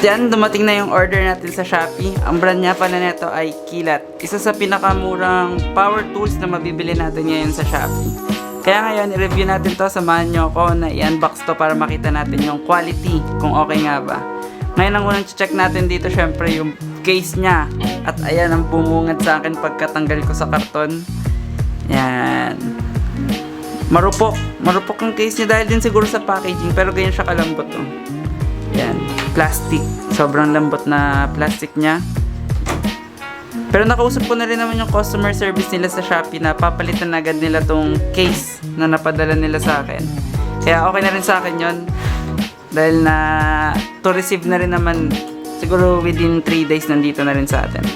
yan, dumating na yung order natin sa Shopee. Ang brand niya pala nito ay Kilat. Isa sa pinakamurang power tools na mabibili natin ngayon sa Shopee. Kaya ngayon, i-review natin to. Samahan nyo ako na i-unbox to para makita natin yung quality, kung okay nga ba. Ngayon, ang unang check natin dito, syempre, yung case niya. At ayan, ang bumungad sa akin pagkatanggal ko sa karton. Yan. Marupok. Marupok yung case niya dahil din siguro sa packaging. Pero ganyan siya kalambot. Oh. Yan. Plastic. Sobrang lambot na plastic niya. Pero nakausap ko na rin naman yung customer service nila sa Shopee na papalitan agad nila tong case na napadala nila sa akin. Kaya okay na rin sa akin yon Dahil na to receive na rin naman siguro within 3 days nandito na rin sa atin.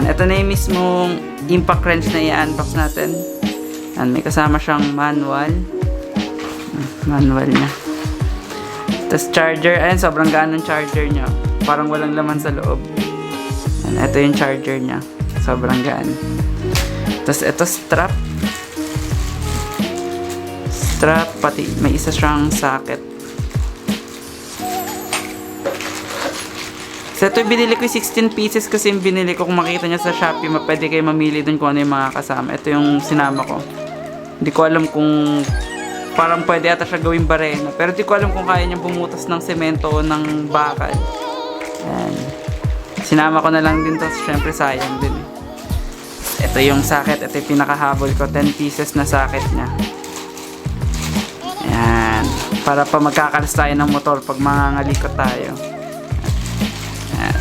And ito na yung mismong impact wrench na i-unbox natin. And may kasama siyang manual. Manual niya. Tapos charger. Ayun, sobrang gaan ng charger niya. Parang walang laman sa loob. Ayan, ito yung charger niya. Sobrang gaan. Tapos ito strap. Strap, pati may isa siyang socket. So ito binili ko yung 16 pieces kasi binili ko kung makita niya sa Shopee, pwede kayo mamili dun kung ano yung mga kasama. Ito yung sinama ko. Hindi ko alam kung parang pwede ata siya gawing barena. Pero di ko alam kung kaya niya bumutas ng semento o ng bakal. Ayan. Sinama ko na lang din to. Siyempre sayang din. Ito yung socket. Ito yung pinakahabol ko. 10 pieces na socket niya. Ayan. Para pa magkakalas tayo ng motor pag mangangalikot tayo. Ayan.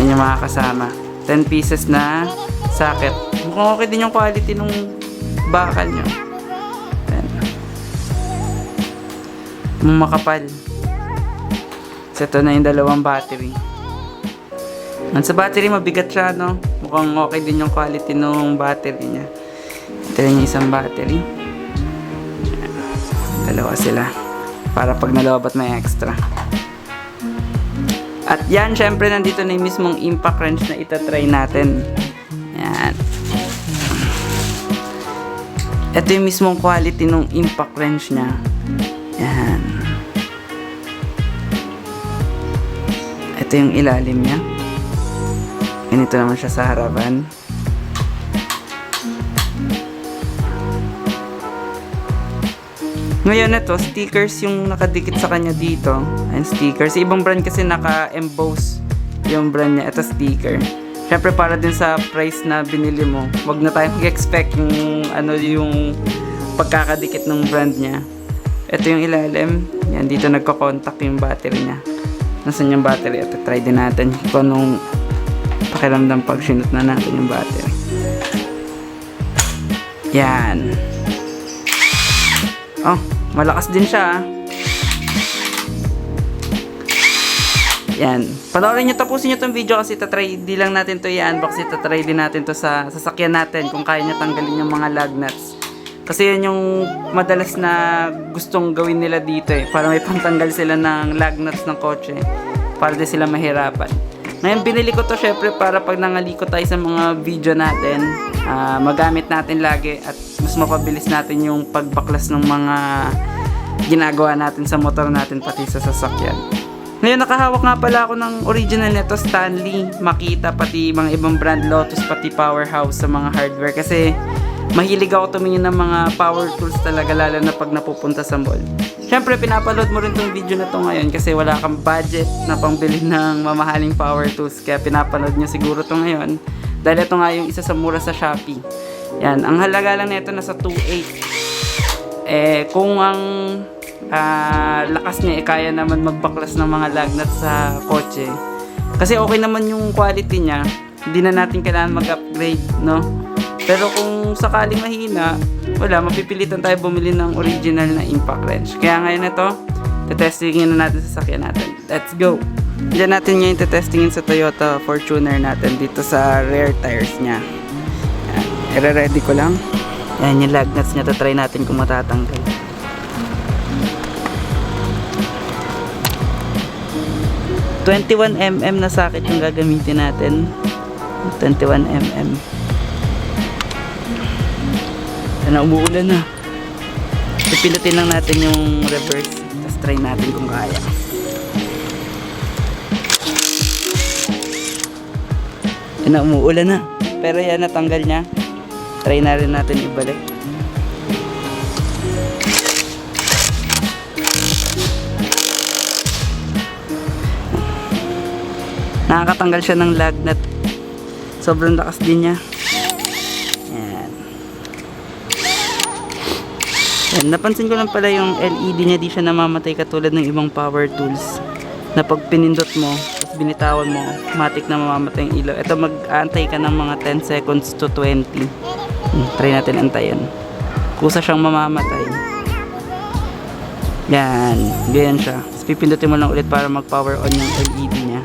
Yan yung mga kasama. 10 pieces na socket. Mukhang okay din yung quality nung bakal nyo. Ayan. Makapal. Ito na yung dalawang battery. Ang sa battery, mabigat siya, no? Mukhang okay din yung quality nung battery niya. Ito yung isang battery. Dalawa sila. Para pag nalobat may extra. At yan, syempre, nandito na yung mismong impact wrench na itatry natin. Ito yung mismong quality ng impact wrench niya. Yan. Ito yung ilalim niya. Ganito naman siya sa harapan. Ngayon ito, stickers yung nakadikit sa kanya dito. Ayan, stickers. Ibang brand kasi naka-emboss yung brand niya. Ito sticker. Siyempre para din sa price na binili mo, wag na tayo mag-expect yung ano yung pagkakadikit ng brand niya. Ito yung ilalim. Yan, dito nagko-contact yung battery niya. Nasaan yung battery? Ito, try din natin kung anong pakiramdam pag sinut na natin yung battery. Yan. Oh, malakas din siya ah. Yan. Panoorin nyo, tapusin nyo tong video kasi tatry, di lang natin to i-unbox, itatry din natin to sa sasakyan natin kung kaya niya tanggalin yung mga lug nuts. Kasi yan yung madalas na gustong gawin nila dito eh. Para may pantanggal sila ng lug nuts ng kotse. Para di sila mahirapan. Ngayon binili ko to syempre para pag nangaliko tayo sa mga video natin, ah, magamit natin lagi at mas mapabilis natin yung pagbaklas ng mga ginagawa natin sa motor natin pati sa sasakyan. Ngayon nakahawak nga pala ako ng original nito Stanley, Makita, pati mga ibang brand Lotus, pati Powerhouse sa mga hardware kasi mahilig ako tumingin ng mga power tools talaga lalo na pag napupunta sa mall. Siyempre pinapaload mo rin tong video na to ngayon kasi wala kang budget na pangbili ng mamahaling power tools kaya pinapanood nyo siguro to ngayon dahil ito nga yung isa sa mura sa Shopee. Yan, ang halaga lang nito nasa 2.8 eh kung ang ah, lakas niya eh. Kaya naman magbaklas ng mga lagnat sa kotse. Kasi okay naman yung quality niya. Hindi na natin kailangan mag-upgrade no? Pero kung sakaling mahina wala mapipilitan tayo bumili ng original na impact wrench. Kaya ngayon ito tetestingin na natin sa sakyan natin. Let's go! Diyan natin ngayon tetestingin sa Toyota Fortuner natin dito sa rear tires niya. Ire-ready ko lang. Yan yung lug nuts niya. Try natin kung matatanggal. ...21mm na socket yung gagamitin natin. 21mm. Sana umuulan na. Pipilutin lang natin yung reverse. Tapos try natin kung kaya. Yan na, umuulan na. Pero yan, natanggal niya. Try na rin natin ibalik. Nakakatanggal siya ng lug nut. Sobrang lakas din niya. Yan. Yan. Napansin ko lang pala yung LED niya di siya namamatay katulad ng ibang power tools. Na pag pinindot mo, tapos binitawan mo, matik na mamamatay yung ilaw. Ito mag-aantay ka ng mga 10 seconds to 20. Hmm, try natin antayin. Kusa siyang mamamatay. Yan. Ganyan siya. Tapos pipindutin mo lang ulit para mag-power on yung LED niya.